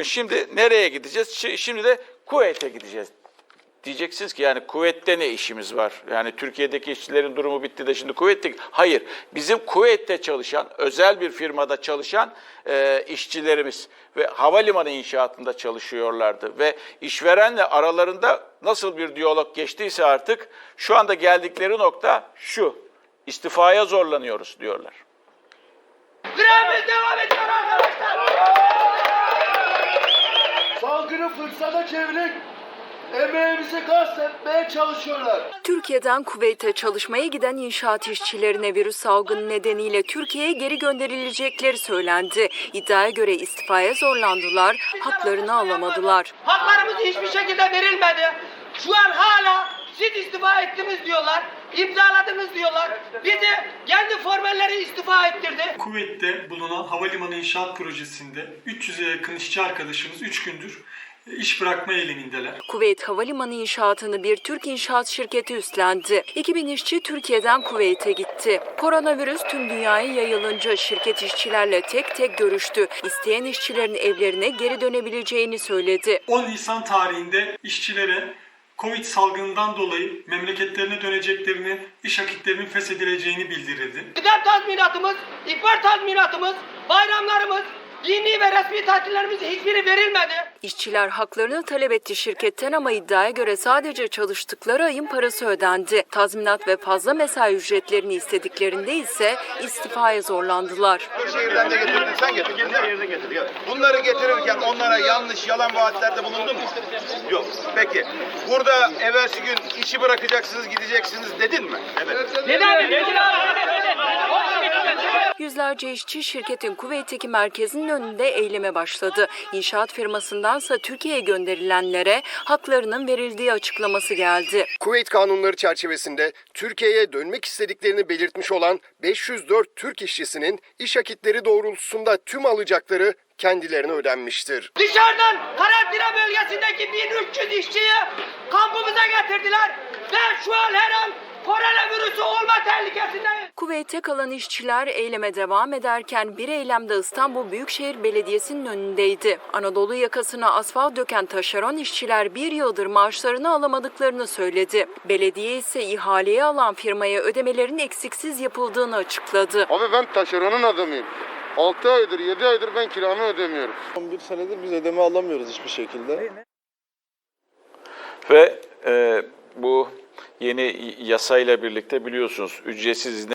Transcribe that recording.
Bakın şimdi nereye gideceğiz? Şi- Şimdi de Kuveyt'e gideceğiz. Diyeceksiniz ki yani Kuveyt'te ne işimiz var? Yani Türkiye'deki işçilerin durumu bitti de şimdi Kuveyt'te... Hayır, bizim Kuveyt'te çalışan, özel bir firmada çalışan e, işçilerimiz ve havalimanı inşaatında çalışıyorlardı. Ve işverenle aralarında nasıl bir diyalog geçtiyse artık şu anda geldikleri nokta şu. istifaya zorlanıyoruz diyorlar. Direnmemiz devam ediyor çevirip emeğimizi gasletmeye çalışıyorlar. Türkiye'den Kuveyt'e çalışmaya giden inşaat işçilerine virüs salgını nedeniyle Türkiye'ye geri gönderilecekleri söylendi. İddiaya göre istifaya zorlandılar, haklarını alamadılar. Haklarımız hiçbir şekilde verilmedi. Şu an hala siz istifa ettiniz diyorlar. imzaladınız diyorlar. Bizi kendi formelleri istifa ettirdi. Kuveyt'te bulunan havalimanı inşaat projesinde 300'e yakın işçi arkadaşımız 3 gündür iş bırakma eylemindeler. Kuveyt Havalimanı inşaatını bir Türk inşaat şirketi üstlendi. 2000 işçi Türkiye'den Kuveyt'e gitti. Koronavirüs tüm dünyaya yayılınca şirket işçilerle tek tek görüştü. İsteyen işçilerin evlerine geri dönebileceğini söyledi. 10 Nisan tarihinde işçilere Covid salgınından dolayı memleketlerine döneceklerini, iş akitlerinin feshedileceğini bildirildi. Gıdem tazminatımız, ihbar tazminatımız, bayramlarımız, dini ve resmi tatillerimiz hiçbiri verilmedi. İşçiler haklarını talep etti şirketten ama iddiaya göre sadece çalıştıkları ayın parası ödendi. Tazminat ve fazla mesai ücretlerini istediklerinde ise istifaya zorlandılar. şehirden de getirdin sen getirdin değil mi? getir. Gel. Bunları getirirken onlara yanlış yalan vaatlerde bulundun mu? Yok. Peki. Burada evvelsi gün işi bırakacaksınız gideceksiniz dedin mi? Evet. Yüzlerce işçi şirketin Kuveyt'teki merkezinin önünde eyleme başladı. İnşaat firmasındansa Türkiye'ye gönderilenlere haklarının verildiği açıklaması geldi. Kuveyt kanunları çerçevesinde Türkiye'ye dönmek istediklerini belirtmiş olan 504 Türk işçisinin iş akitleri doğrultusunda tüm alacakları kendilerine ödenmiştir. Dışarıdan karantina bölgesindeki 1300 işçiyi kampımıza getirdiler. Ve şu an her an koronavirüsü olma tehlikesindeyiz. Kuveyt'te kalan işçiler eyleme devam ederken bir eylemde İstanbul Büyükşehir Belediyesi'nin önündeydi. Anadolu yakasına asfalt döken taşeron işçiler bir yıldır maaşlarını alamadıklarını söyledi. Belediye ise ihaleye alan firmaya ödemelerin eksiksiz yapıldığını açıkladı. Abi ben taşeronun adamıyım. 6 aydır 7 aydır ben kiramı ödemiyorum. 11 senedir biz ödeme alamıyoruz hiçbir şekilde. Ve e, bu yeni yasayla birlikte biliyorsunuz ücretsiz izne